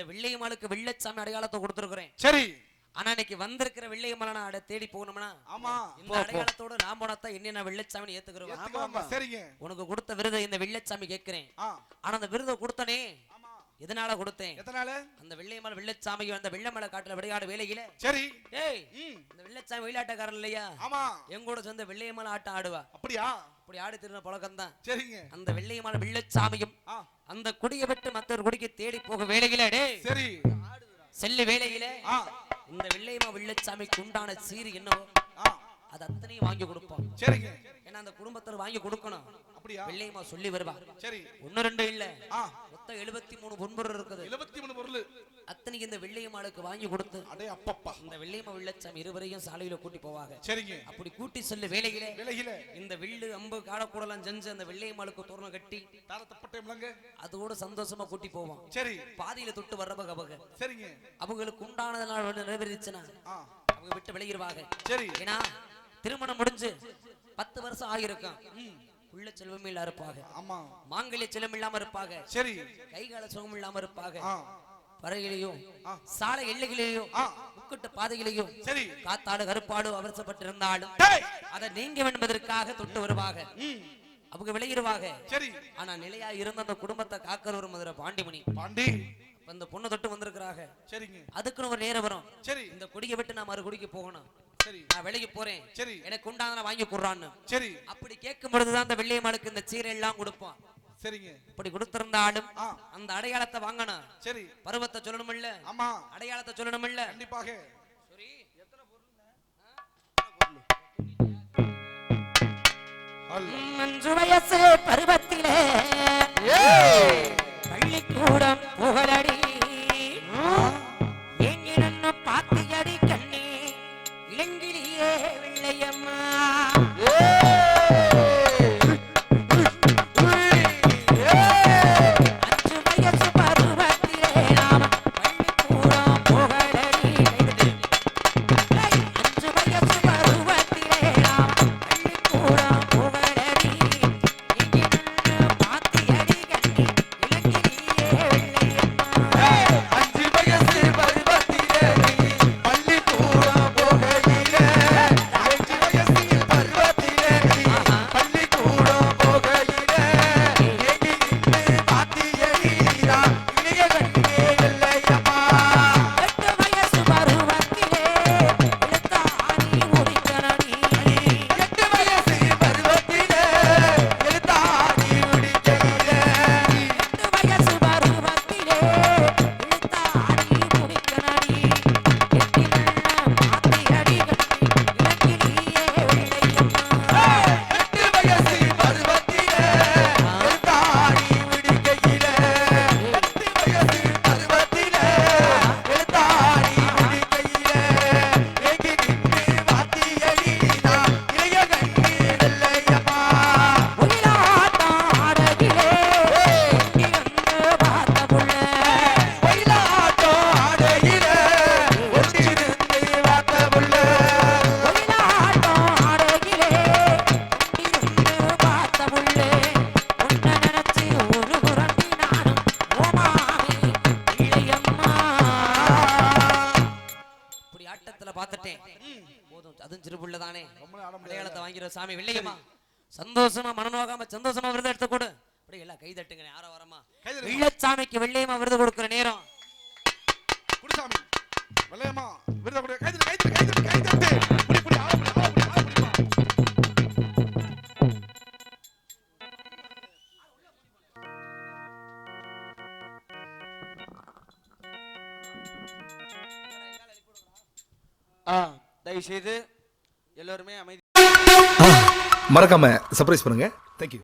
இந்த வெள்ளையம்மாளுக்கு வெள்ளச்சாமி அடையாளத்தை கொடுத்துருக்குறேன். சரி. ஆனா இன்னைக்கு வந்திருக்கிற வெள்ளையம்மலை நான் அட தேடி போகணும்னா ஆமா. இந்த அடையாளத்தோட நான் போனாத்தான் என்ன வெள்ளச்சாமி. சரிங்க. உனக்கு கொடுத்த விருதை இந்த வெள்ளச்சாமி கேட்கிறேன். ஆனா அந்த விருதை கொடுத்தனே. எதனால கொடுத்தேன்? எத்தனால அந்த வெள்ளையம்மாள் வெள்ளச்சாமி அந்த வெள்ளமலை காட்டுல விளையாடு வேலையில. சரி. ஏய் இந்த வெள்ளச்சாமி வெள்ளாட்டக்காரன் இல்லையா? ஆமா. என் கூட சேர்ந்து வெள்ளையம்மாள் ஆட்டம் ஆடுவா. அப்படியா? அப்படி ஆடி திருந்த பழக்கம் தான். சரிங்க. அந்த வெள்ளையம்மாள் வெள்ளச்சாமியும் அந்த குடியை விட்டு மற்றொரு குடிக்கு தேடி போக வேலையில டேய். சரி. செல்லு வேலையில. இந்த வெள்ளையம்மா வெள்ளச்சாமிக்கு உண்டான சீரு என்னவோ அது அத்தனையும் வாங்கி கொடுப்போம். சரிங்க. ஏன்னா அந்த குடும்பத்தில் வாங்கி கொடுக்கணும். அப்படியா? வெள்ளையம்மா சொல்லி வருவா. சரி. ஒன்னு ரெண்டு இல்ல. மொத்தம் எழுபத்தி மூணு பொன்பொருள் இருக்குது. எழுபத்தி மூணு பொருள். அத்தனைக்கு இந்த வெள்ளையம்மாளுக்கு வாங்கி கொடுத்து அடே அப்பப்பா. இந்த வெள்ளையம்மா வெள்ளச்சாமி இருவரையும் சாலையில கூட்டி போவாங்க. சரிங்க. அப்படி கூட்டி செல்லு வேலையில. விலகில இந்த வில்லு அம்பு காடக்கூடலாம் செஞ்சு அந்த வெள்ளையம்மாளுக்கு தோரணம் கட்டி தாரத்தப்பட்டே முழங்க அதோட சந்தோஷமா கூட்டி போவான். சரி. பாதியில தொட்டு வர்றவங்க அவங்க சரிங்க. அவங்களுக்கு நிறைவேறிச்சுன்னா ஆ. அவங்க விட்டு விளையிடுவாங்க சரி. ஏன்னா திருமணம் முடிஞ்சு பத்து வருஷம் ஆகியிருக்கும். உள்ள செல்வம் இல்ல இருப்பாங்க. ஆமா. மாங்கல்ய செல்வம் இல்லாம இருப்பாங்க. சரி. கை கால சுகம் இல்லாம இருப்பாங்க பறவைகளையும். சாலை எல்லைகளையும் ஆ. முக்கிட்ட பாதைகளையும் சரி. காத்தாடு கருப்பாடு அவசப்பட்டிருந்தாலும் அதை நீங்க என்பதற்காக தொட்டு வருவாங்க ம். அவங்க விளையிடுவாங்க சரி. ஆனா நிலையா இருந்த அந்த குடும்பத்தை காக்கிற ஒரு மதுரை பாண்டிமணி. பாண்டி. அப்ப இந்த பொண்ணை தொட்டு வந்திருக்கிறாங்க சரிங்க. அதுக்குன்னு ஒரு நேரம் வரும். சரி. இந்த கொடியை விட்டு நான் மறு குடிக்கு போகணும். சரி. நான் வெளியே போறேன். சரி. எனக்கு உண்டான வாங்கி கொடுறான்னு. சசி அப்படி கேட்கும் பொழுதுதான் அந்த வெள்ளையம்மாளுக்கு இந்த சீரை எல்லாம் கொடுப்போம் சரிங்க. அப்படி கொடுத்திருந்தாலும் அந்த அடையாளத்தை வாங்கணும். சரி. பருவத்தை சொல்லணும் இல்ல ஆமா. அடையாளத்தை சொல்லணும் இல்ல கண்டிப்பாக அல்ல. அஞ்சு வயசு பருவத்திலே பள்ளிக்கூடம் புகழடி. ஏங்கி நின்னு பாத்தியடி கண்ணி? இளங்கிலியே வெள்ளையம்மா. அடையாளத்தை வாங்கிற சாமி வெள்ளையம்மா சந்தோஷமா மனநோகாம சந்தோஷமா விருது எடுத்து கொடு. அப்படியே எல்லாம் கை தட்டுங்க யாரோ வரமா கை. வெள்ளச்சாமிக்கு வெள்ளையம்மா விருது கொடுக்கிற நேரம். குடிசாமி வெள்ளையம்மா விருத கொடு. கைது கைது கைது கைது புடி புடி ஆள புடி ஆள புடி ஆள புடிப்பா ஆ தயவு செய்து எல்லோருமே அமைதி. மறக்காம சர்ப்ரைஸ் பண்ணுங்க. தேங்க்யூ